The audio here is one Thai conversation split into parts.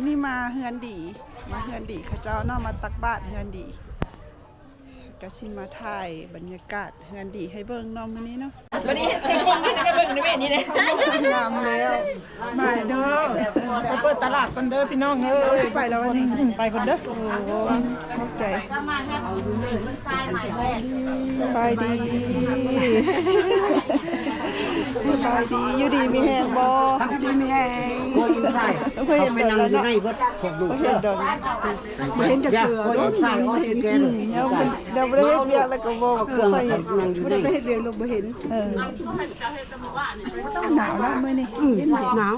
นนี้มาเฮือนดี มาเฮือนดีเข้าเจ้าเนาะมาตักบาตรเฮือนดีก็ชิมาถ่ายบรรยากาศเฮือนดีให้เบิ่งเน้องมื้อนี้เนาะวันนี้เป็นคนที่จะไปเบิ่งในเวทนี้เลยงามแล้วมาเด้อไปเปิดตลาดกันเด้อพี่น้องเอ้ยไปแล้ววันนี้ไปกันเด้อโอ้โหขอบใจสบายดี สบายดีอยู่ดีมีแหงบ่ดีมีแหงโอ้ยอินไซด์เพื่อเขาเห็นไปดอกนั่งแล้วอยู่เนาะในเบิดพวกลูกเพื่อเห็นดอกเห็นจะย่าเกลือโอ้ยอินไซด์อ้อยแกเลยเดี๋ยวมันเดี๋ยวบ่ได้เฮ็ดเวียกแล้วก็บ่เอาเครื่องค่มาอยขับนั่งอยู่บ่ในได้ไปเฮ็ดเวียกลูกบ่เห็นเออหนาวเนาะมื้อนี้เย็นหนาว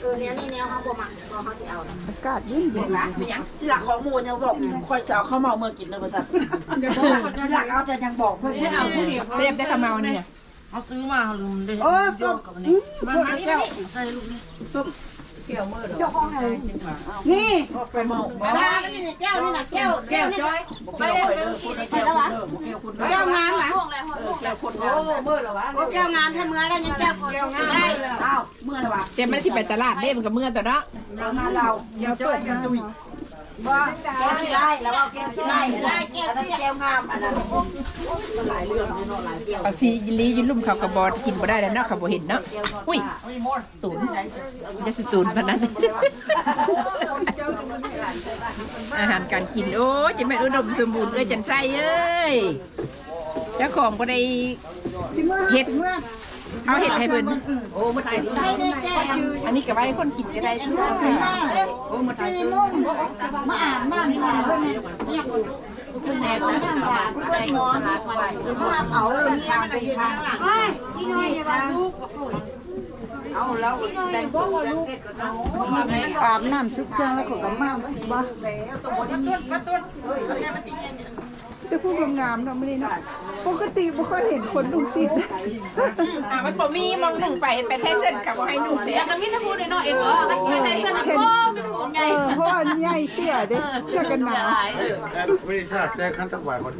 เออเนี่ยนี่แนวเขาบ่มักเขาเขาสิเอาๆอากาศเย็นเย็นสิหลักของหมูเนี่ยบอกค่อยจะเอาข้าวเมาเมื่อกินนะบริษัทสิหลักเอาแต่ยังบอกเพื่อนให้เอาผู้เดียวเซฟได้ขมเมาเนี่ยเขาซื้อมาลืมได้โอ้โยกกับนี่มันมาแก้วใส่ลูกนี่ซุป แก้วมือเจ้าของไหนนี่ไปเมาตานี่แก้วนี่นะแก้วแก้วจ้อยไปเลยไปแล้ววะแก้วงามวะแก้วคนงามโอ้เมื่อแล้ววะโอ้แก้วงามถ้าเมื่อแล้วยังแก้วแก้วงามได้อ้าวเมื่อแล้ววะเจ็บมันสิไปตลาดเด้มันก็เมื่อตัวเนาะเรามาเราอย่าเปิดกันตุย ว่าแก้วที่ได้แล้วเอาแก้วที่ได้ได้แก้วที่แก้วงามอันนั้นมันหลายเรื่องเนาะหลายแก้วเอาซีลีอยืนลุ่มเขากระบอกกินบ่ได้แล้วเนาะเขาบ่เห็นเนาะอุ้ยตุนจะสิตุนปานนั้นอาหารการกินโอ้จะไม่อุดมสมบูรณ์เอ้ยจันไส้เอ้ยเจ้าของบ่ได้เฮ็ดเมื่อาเฮ็ดให้เพิ่นโอ้มาถ่ายอันนี้ก็ไว้ให้คนกินก็ได้ทุกคนโอ้มาถ่ายสี่โมงมาอาบน้ำนี่มาเพื่อนเนี่ยคุณแม่คุณแม่คุณแม่นอนมาเอาเลยเนี่ยมันอยู่ข้างหลังที่น้อยเนี่ยว่าลูกเอาแล้วแต่พวกลูกอาบน้ำซุปเครื่องแล้วก็กลับมาบ่แล้วตัวบนต้นมาต้นแต่ผู้งามๆเนาะมื้อนี้เนาะปกติบ่ค่อยเห็นคนนุ่งสิ้นอะมันบ่มีมองหนึ่งไปไปไทเส้นกับบ่ให้หนุ่มเด้ก็มีแต่พูดหน่อยๆเองเหรอไม่ได้สนับเห็นก็ไม่ต้องใหเอญ่อเพราะว่าใหญ่เสื้อเด้เสื้อกันหนาวไม่ได้ทราบแต่ขั้นตะวันคน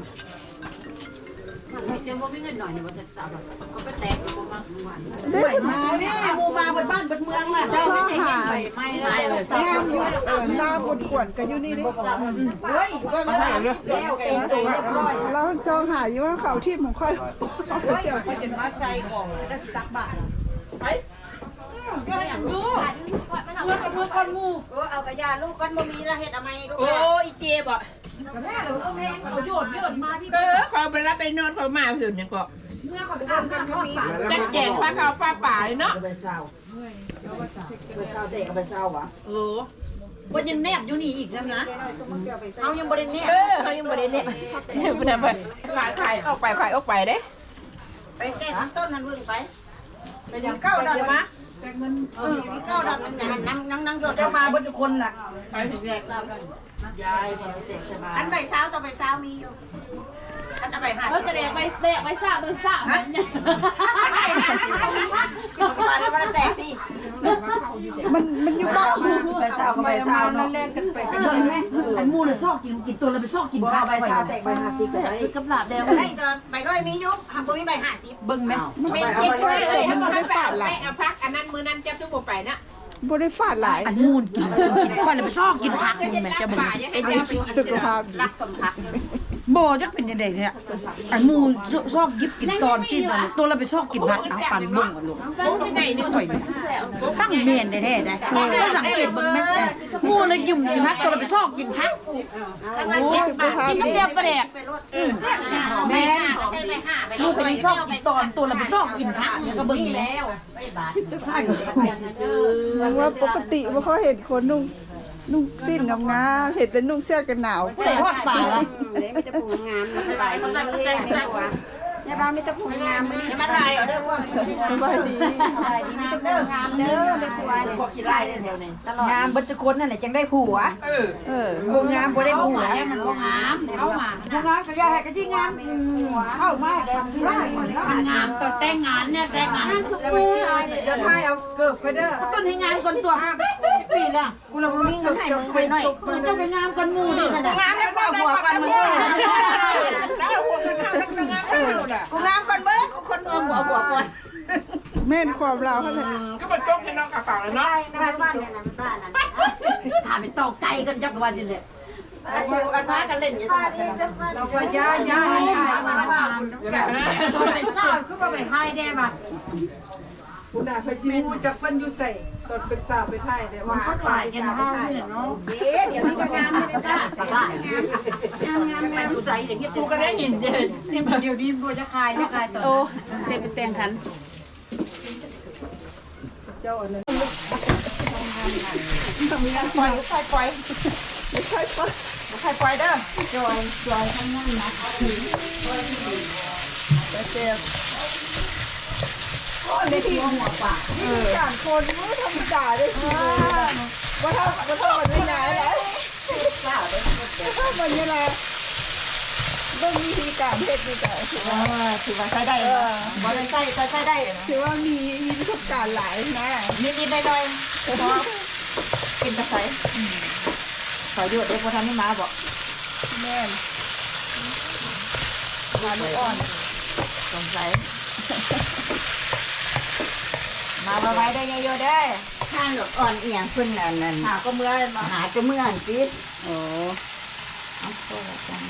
เจ้าว่าไม่เงินหน่อยเนี่ยว่าจะสาวก็ไปแตกมามานเด้มาเนี่ยมูมาบนบ้านบนเมืองล่ะซ้อหาไม่ได้เลยแงามอยู่เออหน้าบนขวนกันอยู่นี่ดิเฮ้ยด้วยมาแล้วเต็มตัวเรียบร้อยเราซ้อหาอยู่ว่าเขาที่ของค่อยเจ้าเขาจะมาใส่ของตักบาทไป ก็ให้ดูเพื่อนกับเพื่อนก้อนงูเออเอากระยาลูกก้อนบ่มีละเฮ็ดอาไหมลูกโอ้อีเจบ่แม่เราก็แม่ประโยชน์เยอมาที่เออขาไปรับไปนอนขามาสุดยังก็เมื่อเขาไปทำกันเขามีจัดแจงปลาขาวปลาป่าเลยเนาะไปเศร้าไปเศร้าเด็กไปเศร้าวะโอ้บนยังแนบอยู่นี่อีกนะนะเอายังบริแนบเออเขายังบ่ได้เนี่ยเนี่ยบ่ได้ไปขายขายออกไปขายออกไปเด้ไปแก้ต้นนั้นเบิ่งไปไปยังเก้าดอกมะ เออมีเก้าดันนึงนั่งนั่งนั่งโยดเจ้ามาเบนทุกคนล่ะไปถึงแรกแล้วยายมันไปเตะใช่ไหมอันใบเช้าต่อใบเช้ามีอยู่อันใบห้าเออจะเดกไปเดกไปสระโดยสระมันเนี่ยอันใบห้าสิบมีมาแล้วมันแตกดิ มันมันอยู่บ้านใบเช้ากับใบเช้าเนาะเล่นกันไปกันเลยไหมอันมูเลยซอกกินกินตัวเลยไปซอกกินผ้าใบเช้าแตกใบห้าสิบเลยกับหลาบแดงไอ้ตัวใบร้อยมีอยู่หากบ่มีใบห้าสิบเบิ่งแม่เป็นเจ็ดช่วยเลยถ้าบ่ให้ปาดไม่เอาพักอันนั้นมื้อนั้นจับตัวบ่ไปนะบ่ได้ฟาดหลายอันมูนกินกินค่อยเลยไปซอกกินผักมึงแม่จะเบิ่งยังไงจะไปสุขภาพดีรักสมผัก โบจักเป็นยังไงเนี่ยอันหมูซอกยิบกินตอนชิ้นตอนตัวเราไปซอกกินผักเอาปันบุ้งกันลูกโอ้ที่ไหนนึงข่อยนี่ตั้งเมนได้แท้ได้ก็สังเกตเบิ่งแม่แต่หมูเลยยุ่มกินผักตัวเราไปซอกกินผักมันเจ็บปากกินกับเจี๊ยบประเด็กไปรถแม่ใส่ใบห้าใบลูกไปซอกกินตอนตัวเราไปซอกกินผักเนี่ยก็เบิ่งแล้วว่าปกติบ่ค่อยเห็นคนนุ่ง นุ่งสิ้นงามๆเห็นแต่นุ่งเสื้อกันหนาวแต่ทอดป่าละมีแต่ผู้งามสบาย ดีในบ้านไมีแต่ผู้งามมือนี้มาถ่ายเอาเด้อพวกสบายดีสบายดีมีแต่ผู้งามเด้อเด้อผู้วายพวกขี้ไล่เด้อแถวนี้ตลอดงามบัจคนนั่นแหละจังได้ผัวเออเอองามบ่ได้ผัวมันบ่งามเข้ามาบ่งามก็อย่าให้กันที่งามเข้ามาได้ที่ได้มันงามตอนแต่งงานเนี่ยแต่งงานกันทุกมือเดี๋ยวจะทายเอาเกิบไปเด้อต้นให้งามก่อนตัวปีละกูเราบ่มีเงินให้มึงไปหน่อยเจ้าไปงามก่อนหมู่ดิน่ะงามแล้วก็หัวกันมึงแล้วหัวกันงานเข้าน่ะ กูงามคนเบิดกูคนหัวหัวหัวก่อนแม่นความเราเขาเลยก็มาจกในน้องกระเป๋าเลยเนาะบ้านบ้านเนี่ยนะบ้านนั้นถามเป็นตอกไก่กันจักว่าสิเลยอันจูอันพากันเล่นอยู่สมัยนั้เราก็ย่าย่าให้ทายมาบ้านตอนเป็นสาคือว่าไปไทยได้ป่ะ คุณอาเคยชิมจากเพิ่นอยู่ใส่ตอนเป็นสาวไปไทยเดี๋ยวว่าเขาตายกันห้องนี่เนาะเอ๊ะเดี๋ยวนี้ก็งานไม่ได้จ้าสบายงานงานงานผู้ใจอย่างเงี้ยกูก็ได้ยินเด้อนี่เดี๋ยวนี้บ่จะคายนะคายต่อโอ้เต็มเป็นเตียงคันต้องมีการปล่อยก็ปล่อยปล่อยไม่ใช่ปะใครปล่อยเด้อจอยจอยทั้งนั้นนะแต่เจ็บ ในที่หัวปากการคนม่ธรรมดาได้สิว่าถ้าว่าถ้ามันไม่นายแล้วถ้ามันยังไงต้องมีวิธีการเฮ็ดดีกว่าถือว่าถือว่าใช้ได้บ่ได้ใช้ก็ใช้ได้ถือว่ามีมีประสบการณ์หลายนะนิดๆหน่อยๆพอกินกระใสขอหยุดเด็กบ่ทันนี่มาบ่แม่นมาลูกอ่อนสงสัย มาไว้ได้เยอะๆได้ข้างหลอกอ่อนเอียงขึ้นนั่นนั่นหาก็เมื่อยมาหาจะเมื่อนสิโอ้เอาโทษกัน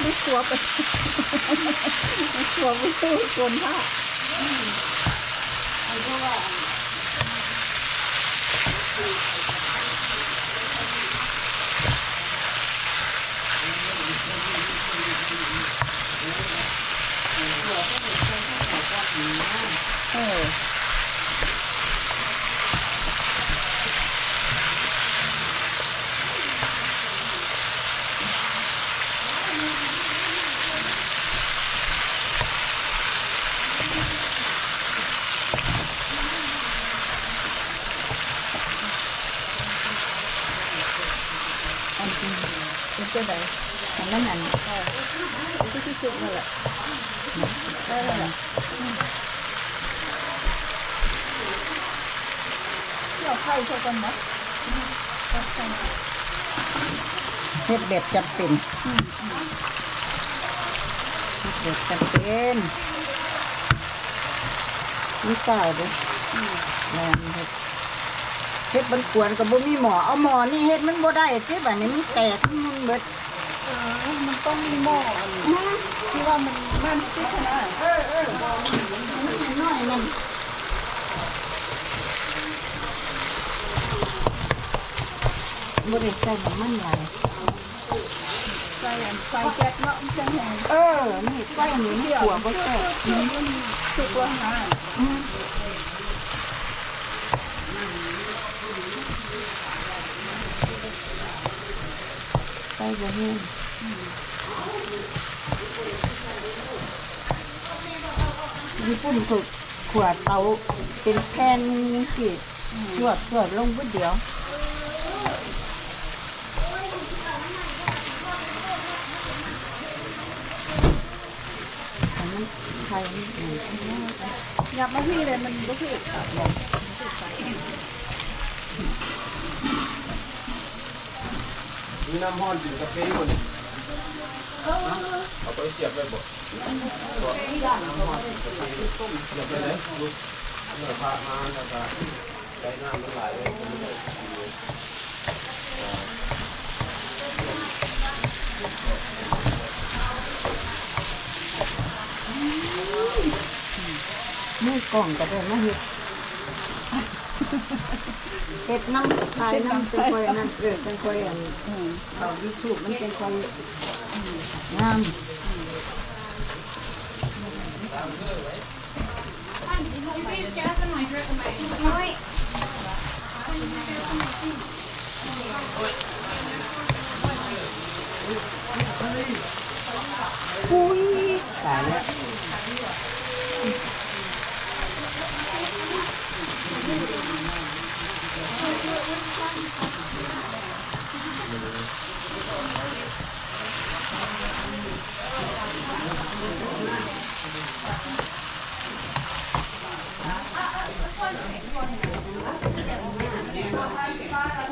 ไม่กลัวประชาไม่กลัวไม่สู้คนท่า เป็นเจ้าไหนอันนั้นนั่นที่ที่สุดนั่นแหละ ได้แล้วแหละเที่ยวไข่เท่ากันนะเฮ็ดแบบจำเป็นเฮ็ดแบบจำเป็นนี่เปล่าเด้อแม่นเฮ็ดเฮ็ดมันกวนกับบ่มีหมอเอาหมอนี่เฮ็ดมันบ่ได้สิบัดนี้มันแตกมันเบิดเออมันต้องมีหม้ออันนี้ที่ ว่ามันมันสติ๊กนะเออเออน้อยนั่นบ่ได้ใส่น้ำมันไหลใส่ใส่แก๊สเนาะมันจะแหงเออนี่ไฟนี่มันขัวบ่แซ่สุกแล้วนะไฟบ่แห้ง ญี่ปุ่นเขาขวดเตาเป็นแผ่นสิสวดสวดลงพุ่เดียวอันนั้นไทยนี่เหมือนกันนะอยากมาพี่เลยมันก็คือครับมีน้ำห้อนกินกาแฟอยู่นี่เอาไปเสียบไว้บ่ บ่น้ำห้อนกินกาแฟเสียบไปเลยลูกเมื่อพามาแล้วก็ใช้น้ำมันไหลเลยมันไม่ได้กินมือกล่องก็ได้มาเฮ็ดเฮ็ดน้ำไทยน้ำเป็นคอยอันนั่นเออเป็นคอยอันเอายูทูบมันเป็นคอยงาม Ui. Thank you.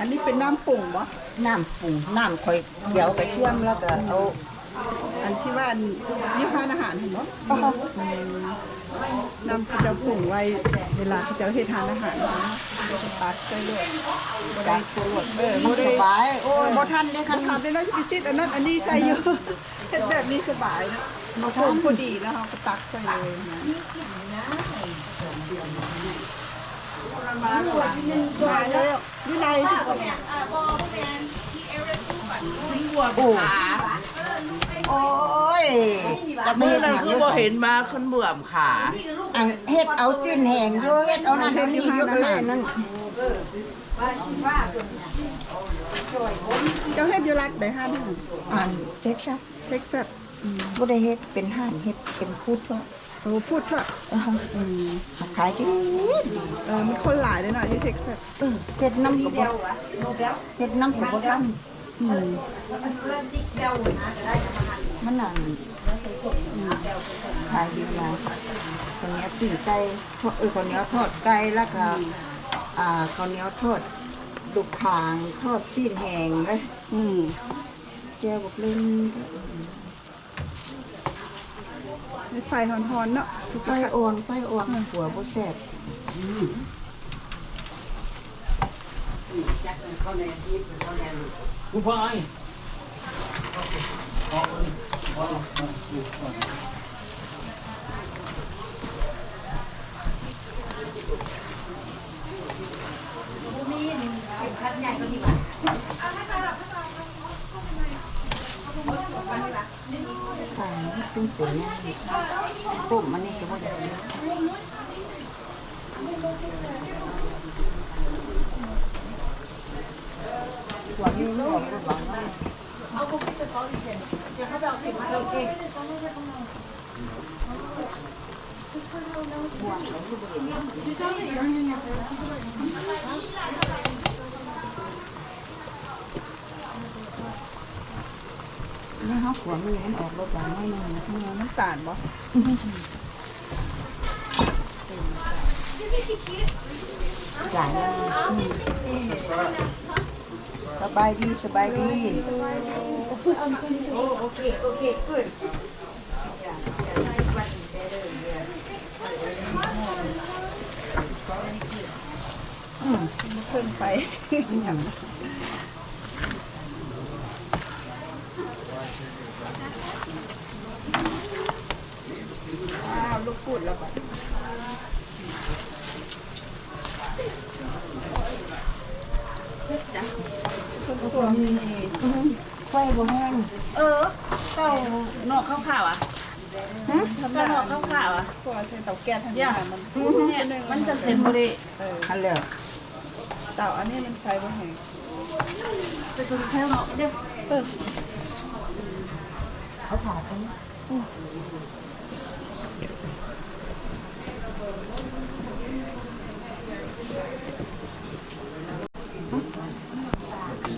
อันนี้เป็นน้ำปุ่งบ่น้ำปรุงน้ำข่อยเขียวกระเทียมแล้วก็เอาอันที่ว่าอันยี่ห้ออาหารเห็นบ่เอาน้ำเขาจะปุ่งไว้เวลาเขาจะเฮ็ดทานอาหารนะตัดใส่เลยบ่ได้ปวดเออมับ่นได้สบายโอ้ยบ่ทันได้คันทำได้น้อยพิชิตอันนั้นอันนี้ใส่อยู่เฮ็ดแบบนี้สบายนะมาปุ่งพอดีแล้วเขาก็ตักใส่เลยนะ มาแล้วอยู่ในโอ้ยจะไม่เมื่อเห็นนั้หนยังคืออยู่บ่เห็นมาขึ้นเบื่อมขาอันเฮ็ดเอาจิ้นแห้งอยู่เฮ็ดเอานั่นเอานี่อยู่ก็เลยนั่นเจ้าเฮ็ดอยู่รัฐใดห้านอันเท็กซัสเท็กซัสบ่ได้เฮ็ดเป็นห้านเฮ็ดเป็นพุทธว่า โอ้พูดเถอะเออขายดีเออมีคนหลายเลยเนาะอยู่เท็กซัสเออเฮ็ดน้ำก็บ่เฮ็ดน้ำก็บ่ทันอืมมันนั่นขายดีนะคนนี้ปิ้งไก่ทอดเออคนนี้ทอดไก่แล้วก็อ่าคนนี้ทอดลูกคางทอดชีสแห้งเลยอืมแก้วบกเล่นมี ไฟฮอนๆเนาะไฟอ่อนไฟอ่อนหัวบ่แซ่บผู้พาย ตายตึ้งเป็นเนี่ยต้มมันนี่ก็บ่ได้หัวนี้มันออกบ่หวังว่านี่ เฮาหัวมีมันออกรสหวานหน่อยนึงนะอืมน้ำตาลบ่จ่ายสบายดีสบายดีโอเคโอเค good อืมเพิ่มไปอย่างอ้าวลูก พูดแล้วป่ะเพิ่มตัวมีอื้อหือไฟบ่แห้งเออเต้านอกข้าวขาวอะทำเต้าได้นอกข้าวขาวอะตัวใช้เตาแก๊สทำได้มันเนี่ยมันจำเซ็นบ่ได้เอออันแล้วเตาอันนี้มันไฟบ่แห้งไปคนแค่เนาะเดี๋ยวเอเอาผ่าไป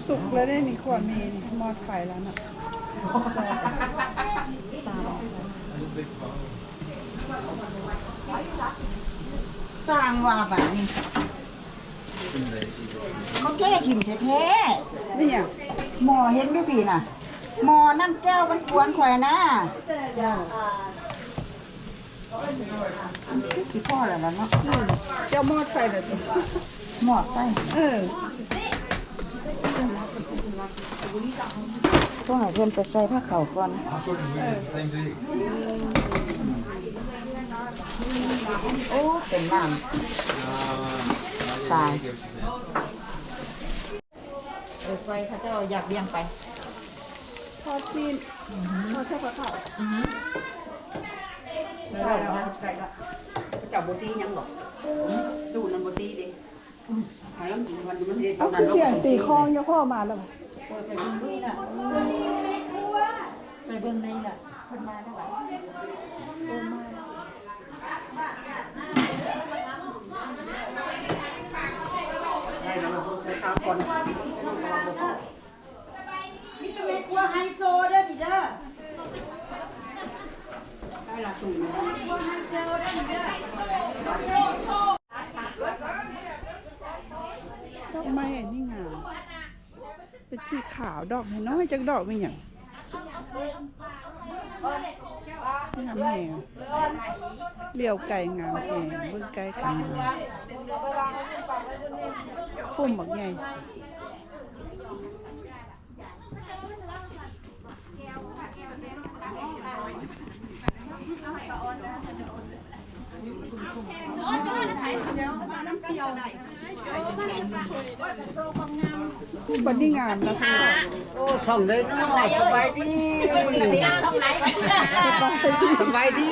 สุกแล้วได้นี่ขวดมีมอดไฟแล้วน่ะใช่สามใช่สร้างว่าแบบนี้เขาแก้ทิมแท้ๆไม่อยากๆหมอเห็นด้วยพี่น่ะหมอน้ำแก้วมันกวนข่อยนะ สิพ่อแล้วล่ะเนาะเจ้ามอดไฟเลยหมอดไปเออต้องให้เพิ่อนไปใส่ผ้าขาวก่อนโอ้เป็นน้ำตายเออไปเขาจ้าอยากเลี้ยงไปทอดซีนทอดเช่ ปลาเผาจับโบตียังบอกตู้นั้นโบตีดิหายแล้วมันมันเด็ดเอาคือเสียงตีคองยกพ่อมาแล้วไปเบิ่งนี่น่ะไปเบิ่งในล่ะเพิ่นมาได้หลายได้แล้วเราใช้ข้าวก่อนนี่ก็เลยกลัวไฮโซเด้อนี่เด้อ ได้ละสูงดอกไม่อันนี้งามเป็นสีขาวดอกน้อยจักดอกมีหยังงามแหงเลี้ยวไก่งามแหงเบิ่งไก่กันงามฟุ่มบักใหญ่ บันนี้งามนะคะโอ้ส่องเลยเนาะสบายดีสบายดี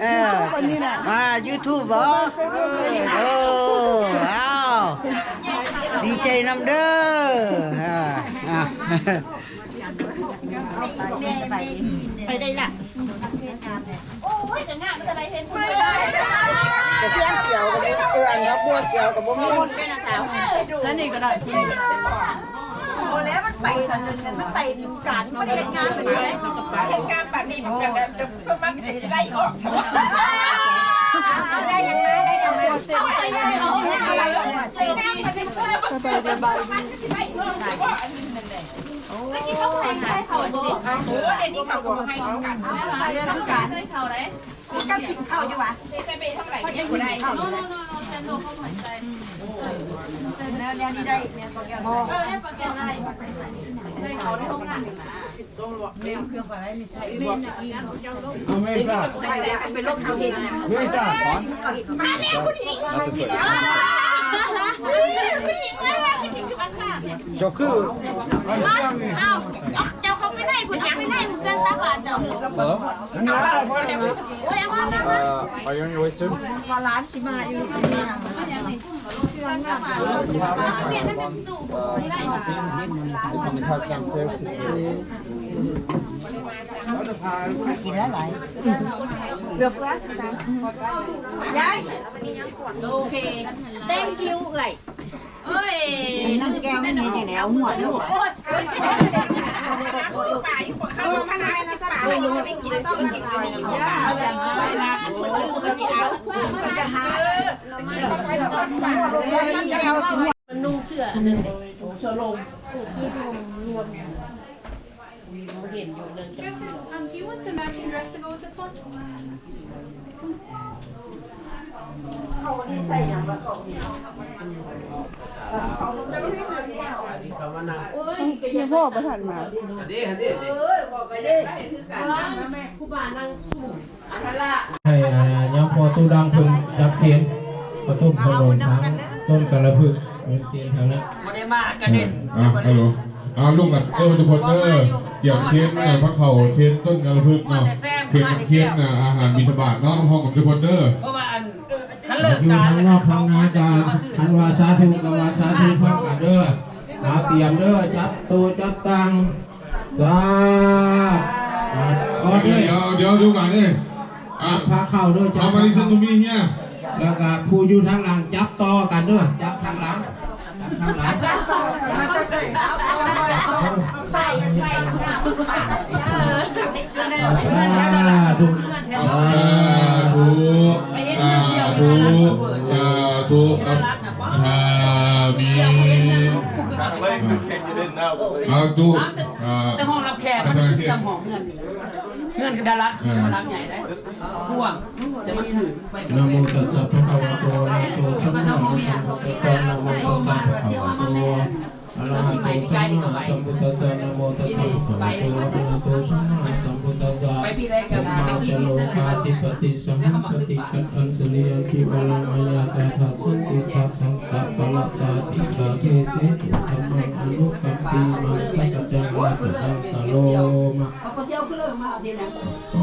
เออบันนี้น่ะมา YouTube เหรอโอ้อ้าวดีใจนำเด้ออ่าอ่าไปได้ละโอ้ย จะงามมันอะไรเห็นคุณเลยแต่เพียนเกี่ยวกับเอออันรับบัวเกี่ยวกับบ่มีแล้วนี่ก็ได้ที่โอ้แล้วมันไปมันไปการไม่ได้เฮ็ดงานเป็นเลยเห็นการปัดนี่มันจะจะก็มันจะได้ออกใช่ไหมได้ยังไงได้ยังไงเส้นใส่ได้เอาอะไรเส้นสบายดีบายดีโอ้ย ต้องใส่ใส่เขาสิเออเดี๋ยวนี้เขาก็มาให้กันใส่ต้องการใส่เขาไหนกับกินข้าวอยู่วะจะไปเท่าไหร่เนี่ยกูได้โน่โน่โน่เส้นโน่เขาเหมือนใส่แล้วแล้วนี่ได้เออให้ปากแก้วได้ใส่เขาในห้องน้ำไม่ทราบใส่แล้วเป็นโรคทางเดินไม่ทราบก่อนมาแล้วคุณหญิงเราจะสวยคุณหญิงว่าคุณหญิง เจ้าคือเองนี่อ้าเจ้าเขาไม่ได้คุณยังไม่ได้คุณเดินตาบาดเจ้าเออนั่นนะพ่อโอ้ยว่าไม่เอ่อ are you on your way soon ว่าร้านชิมาอยู่เปลี่ยนให้เป็นสูบได้ They come and help downstairs แล้วจะพากิ นแล้วหลายโอเค thank you เอ้ยเอ้ยน้ำแก้วไม่มีที่ไหนเอาหัวลูกป่าอข้างในนะสักป่าอยู่ไม่กินต้องกินตัวนี้เอาอย่างไรนเอาคุณจะหามันนุ่งเสื้ออันนั้นเองเสื้อลงคือรวมรวมเห็นอยู่นั่นจังซี่ Um, do you want the matching dress to go with this one? พี่พ่อประทานมาให้อ่ายาพอตู้ดังเพิ่งรับเขียนพอต้มขนมทั้งต้นกระพึกเป็นเขียนทั้งนั้นอะฮัลโหลอ่าลูกหลับเออทุกคนเออ เกี่ยวเค้กน่ะพักเข่าเค้กต้นกระพึกเนาะเค้กเค้กน่ะอาหารบิณฑบาตเนาะห้องกับทุกคนเด้ออยู่ทางนอกทางนากาอันวาสาธุกวาสาธุพักกันเด้อมาเตรียมเด้อจับตัวจับตังสาธุเดี๋ยวเดี๋ยวเดี๋ยวดูหลังเลยอะพาเข้าเด้อจัเอาบมาดิฉันตรงนี้เฮียแล้วก็ผู้อยู่ทางหลังจับต่อกันเด้อจับทางหลังจับทางหลัง ใส่ใส่หน้าปากเออสาธุสาธุสาธุสาธุครับอามีเอาดูอ่าแต่ห้องรับแขกมันคือสมองเงินเงินกระดารัดคือมันรักใหญ่ได้พ่วงแต่มันถือไปนะโมตัสสะภะคะวะโต ระหะโตสัมมาสัมพุทธัสสะนะโมตัสสะภะคะวะโตอะระหะโตสัมมาสัมพุทธัสสะไปพี่ได้กับนะไปโมพี่ตมีโลเศษมาติปฏิสัมปติกันอันสนิยกิบาลังมายาตาสันติทัสสังตะปะละชาติกาเทเสติธรรมอนุกัมปีมังสัจจังวะตังตะโลมะเขาเสียวขึ้นเลยมาเอาทีนั้น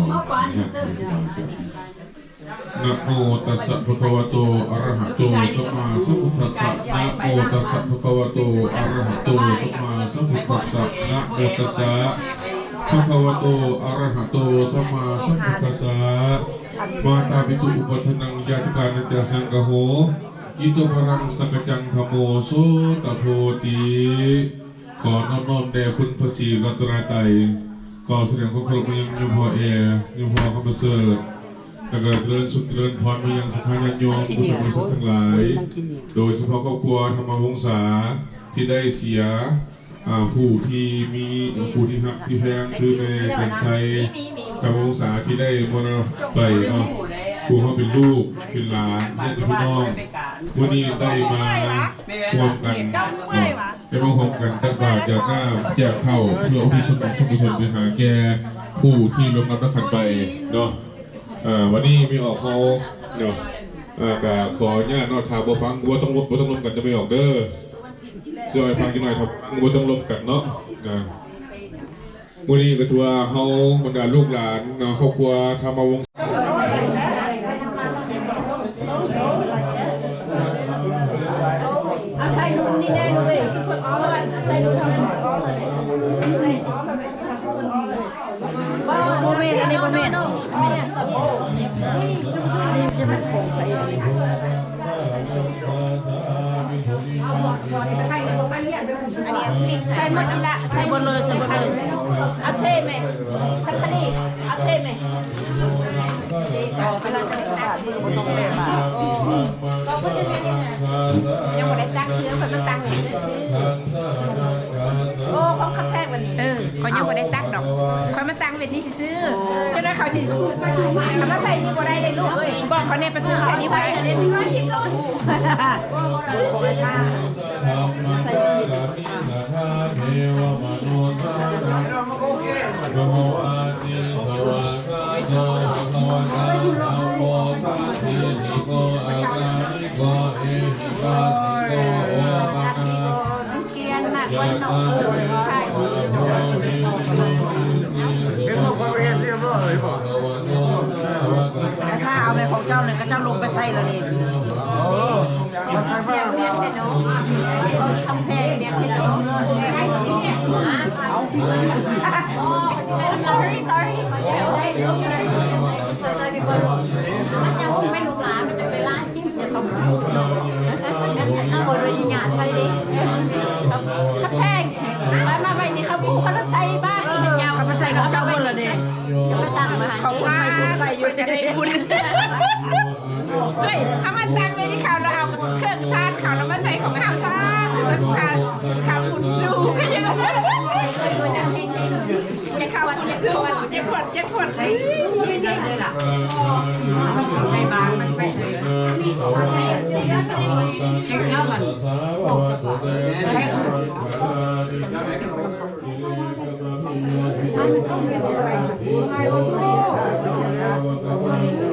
เอาปานี่เสื้อ นะโมตัสสะภะคะวะโตอะระหะโตสัมมาสัมพุทธัสสะนะโมตัสสะภะคะวะโตอะระหะโตสัมมาสัมพุทธัสสะนะโมตัสสะภะคะวะโตอะระหะโตสัมมาสัมพุทธัสสะมาตาปิตุอุปทนังยาติกานัจสังกโหอิโตภรังสักจังธโมโสตโพติขอนอมน้อมแด่คุณพระศรีรัตนตรัยขอแสดงความเคารพยังยมพ่อเอร์ยมพ่อคำเสริฐ แล้วก็เจริญสุขเจริญพรมายังสถานญาติโยมผู้บริสุทธิ์ทั้งหลาย โดยเฉพาะครอบครัวธรรมวงศาที่ได้เสียอ่าผู้ที่มีผู้ที่หักที่แพงคือแม่กันชัยธรรมวงศาที่ได้มรณะไปเนาะผู้เขาเป็นลูกเป็นหลานญาติพี่น้องวันนี้ได้มาร่วมกันเนาะได้มาร่วมกันตั้งบาตรจากหน้าแจกข้าวเพื่ออุทิศส่วนบุญส่วนกุศลไปหาแก่ผู้ที่ร่วมรับนักขันไปเนาะ อ่าวันนี้มีออกเขาเนาะอ่าก็ขอญาตเนอถามบ่ฟังบ่ต้องลบบ่ต้องลบกันจะไม่ออกเด้อเชื่อให้ฟังจังหน่อยครับบ่ต้องลบกันเนาะนะมื้อนี้ก็ถือว่าเฮาบรรดาลูกหลานเนาะครอบครัวธรรมวงศ์เอาใส่นุ่นนี่แน่เลยใส่นุ่นทำไม โมเมนต์อันนี้โมเมนต์ใส่หมดอีละใส่หมดเลยใส่หมดเลยเอาเทไหมสักคดีเอาเทไหมยังบ่ได้ตักเนื้อคนมันตักนี่ซื้อโอ้ ของขับแพงวันนี้เออเขายังบ่ได้ตักดอกเขามาตังเวทนี้ซื้อๆจนว่าเขาสิเขามาใส่นี่บ่ได้เลยลูกเอ้ยบอกเขาในประตูใส่นี่ไว้อันนี้ไม่ค่อยคิดก่อนเกียนมากวันนอ กใช่ของเจ้าเลยก็เจ้าลงไปใส่แล้วนี่เสียงเมียนเนาะเขาที่คำแพงเมียนเนาะใครเสียงเอา sorry sorry มันยังไม่รู้ร้านมันจะไปร้านจิ้มเนี่ยเขาคนไปงานไปดิคำแพงมามาไปนี่เขาพูดเขาใส่บ้านนี่ยาวเขาไปใส่ของเจ้ามดแล้วนี่จะไปตั้งมาเขาใส่คุณใส่อยู่จะได้คุณ เฮ้ยเอามาตังไว้ที่เขาวเอาเครื่องทานเขาแล้วมาใส่ของข้าวซาคือมันข้าวข้าวคุณสู้ก็ยังจะข้าวคุณสู้จะขวดจะขวดใส่เลยล่ะใส่บางมันไปเลยเช็คแล้วมันใช่ไ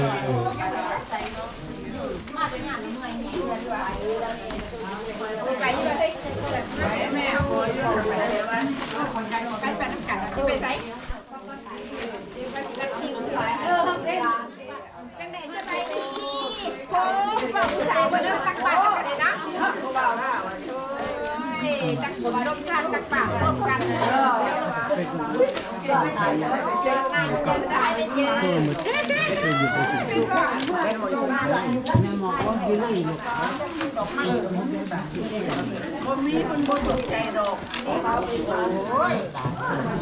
ใส่เออเด่นจังไหนสบายดีโอ้บอกผู้ชายมาเริ่มตักบาตรกันเลยนะเบาหน้าตักผมร่ม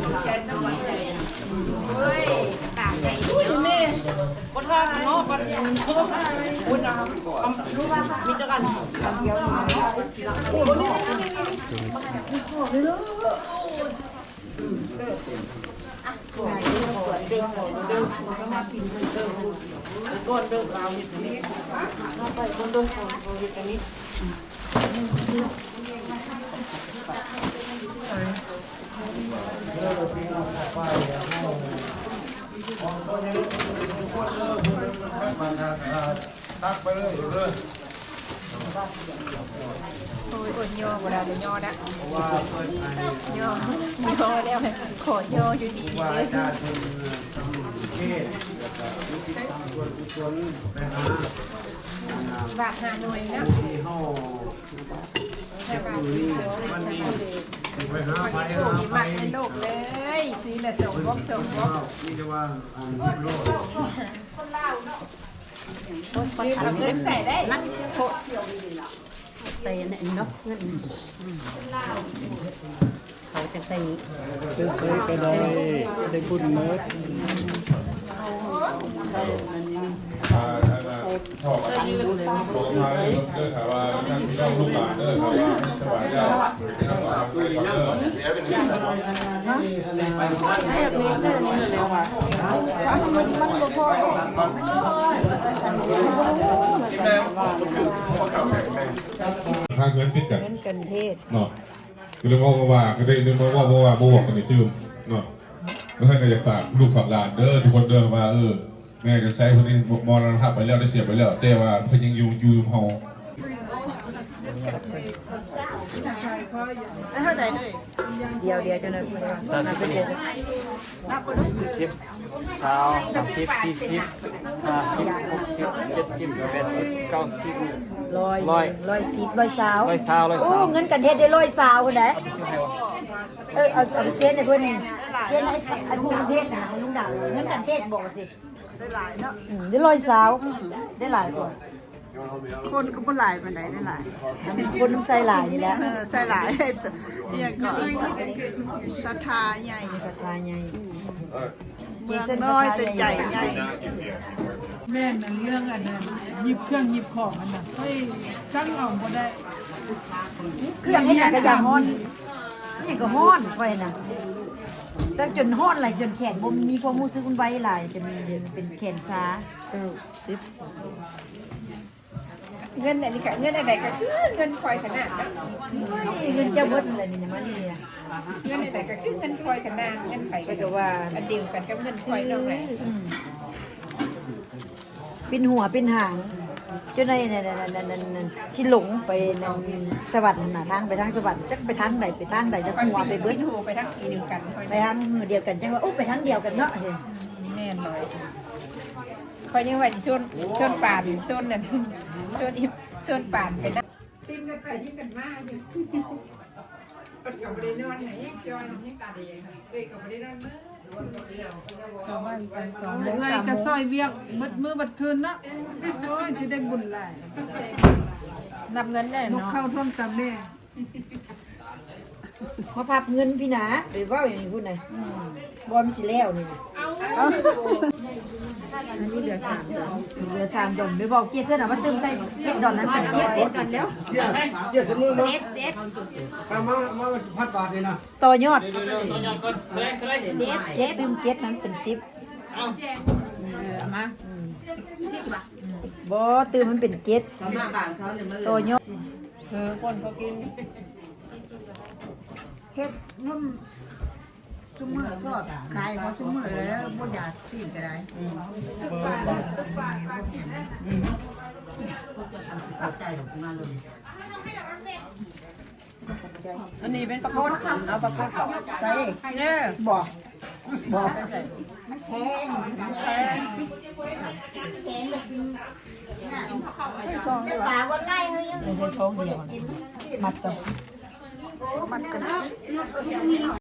ชาติตักบาตรร่วมกันเลยได้ได้เยอะ ตักไปเลยเลย โอ้ยอดย่อเวลาจะย่อนะว่าเพิ่นอันนี้ย่อย่อแล้วขอย่ออยู่ดีว่าเลอายจารย์เป็นทำเทศแล้วก็ยุติธรรมส่วนกุศลไปหาอันน่ะบาทหาหน่วยนะผู้ที่เฮาเจ็บอยู่นี่มันมีไปหาไปโอ้หายไปมากในโลกเลยสีละสองวอกสองวอกนี่จะว่าอันโลกนี่ทำเงินใส่ได้นักโคใส่อันนกเนาะเงินเขาจะใส่เคยก็ได้ได้บุญเมื่อ อ่าอ่าอ่าพ่อบอกว่าเรื่องเรื่องถามว่าท่านที่เล่าลูกหลานเด้อครับว่าให้สบายแล้เรื่อนเด้อทางเงินติดกันเงินกันเทศเนาะก็เลยว่าว่าก็ได้นึกว่าว่าว่าบอกกันในตื้มเนาะแล้วท่านก็อยากฝากลูกฝากหลานเด้อทุกคนเด้อว่าเออ แม่จะใช้คนนี้มรณภาพไปแล้วได้เสียไปแล้ว แต่ว่าเพิ่นยังอยู่อยู่เฮาเดียวเดียวจนนั้นนับไปเจ็ดสิบสาวสามสิบสี่สิบห้าสิบหกสิบเจ็ดสิบแปดสิบเก้าสิบร้อยร้อยร้อยสิบร้อยสาวร้อยสาวร้อยสาวเงินกันเทศได้ร้อยสาวคนไหนเออเอาเอาเทศในเพื่อนนี่เทศไอ้ไอ้ผู้เทศนะลุงด่างเงินกันเทศบอกสิ ได้หลายเนาะได้ร้อยสาวได้หลายกว่าคนก็บ่หลายปานใดได้หลายคนน้ำใส่หลายนี่แหละเออใส่หลายเนี่ยก็ศรัทธาใหญ่ศรัทธาใหญ่เมืองน้อยแต่ใหญ่ใหญ่แม่นั่นเรื่องอันนั้นหยิบเครื่องหยิบของอันนั้นเฮ้ยจังเอาบ่ได้เครื่องให้หนักกระยาฮ้อนนี่ก็ฮ้อนไปนะ แต่จนฮ้อนไหลายจนแขนบ่มีความรู้สึกมันไวหลายจนเป็นแขนช้าเออสิบเงินอันนี้ค่ะเงินอะไรก็คือเงินคอยขนาดนะเงินเจ้าเบิดอะไรนี่นะมันนี่นะเงินอะไรก็คือเงินคอยขนาดเงินไผ่ไปก็ว่าอันเดียวกันกับเงินคอยน้องไหนเป็นหัวเป็นหาง จนในนั่นนั่นนั่นนั่นนั่นชิหลงไปนั่นสวรรค์น่ะทางไปทางสวรรค์จักไปทางไหนไปทางใดจะหัวไปเบิดหูไปทั้งทีเดียวกันไปทางมือเดียวกันจังว่าโอ้ไปทางเดียวกันเนาะเฮ้ยแน่นเลยคอยยังว่าส่วนส่วนป่านส่วนนั้นส่วนอีส่วนป่านไปนะติ้มกันไปยิ้มกันมาอยู่ปัดกับไปนอนไหนยังจอยยังตาดีเอ้ยกับไปนอนเมื่อ ต่อบ้านไปสองเอ้ยก็ซอยเวียกมืดมือบัดคืนเนาะโอ้ยสิได้บุญหลายนับเงินได้นกเนาะเข้าท่วมตาแม่มาพับเงินพี่หนาไปเว่าอย่างนี้พูดหน่อยบอลมันสิแล้วนี่นะอั นนี้เหลือสามดอนเหลือสามดอนไปบอกเจ๊เสื้อหน่ะว่าเติมใส่เจ็ดดอนนั้นเป็นเสียเจ็ดดอนแล้วเดี๋ยวเดี๋ยวสมมุติว่ามามามาพันบาทเลยนะต่อยอดเดี๋ยวๆต้องยอดก่อนเคยเคยเจ็ดเจ็ดเติมเจ็ดนั้นเป็นสิบมาบ่เติมมันเป็นเจ็ดต่อยอดเออคนเขากินเฮ็ดนุ่ม ซุมื้อก็ขายเขาซุมื้อแล้วบ่อยากกินก็ได้อันนี้เป็นปลาโคตรเอาปลาโคตรใส่เนี่ยบอกบอกแพงแพงใช่ซองเดีกว่าไม่ใช่ช่องเดียวมัดกันมันกัน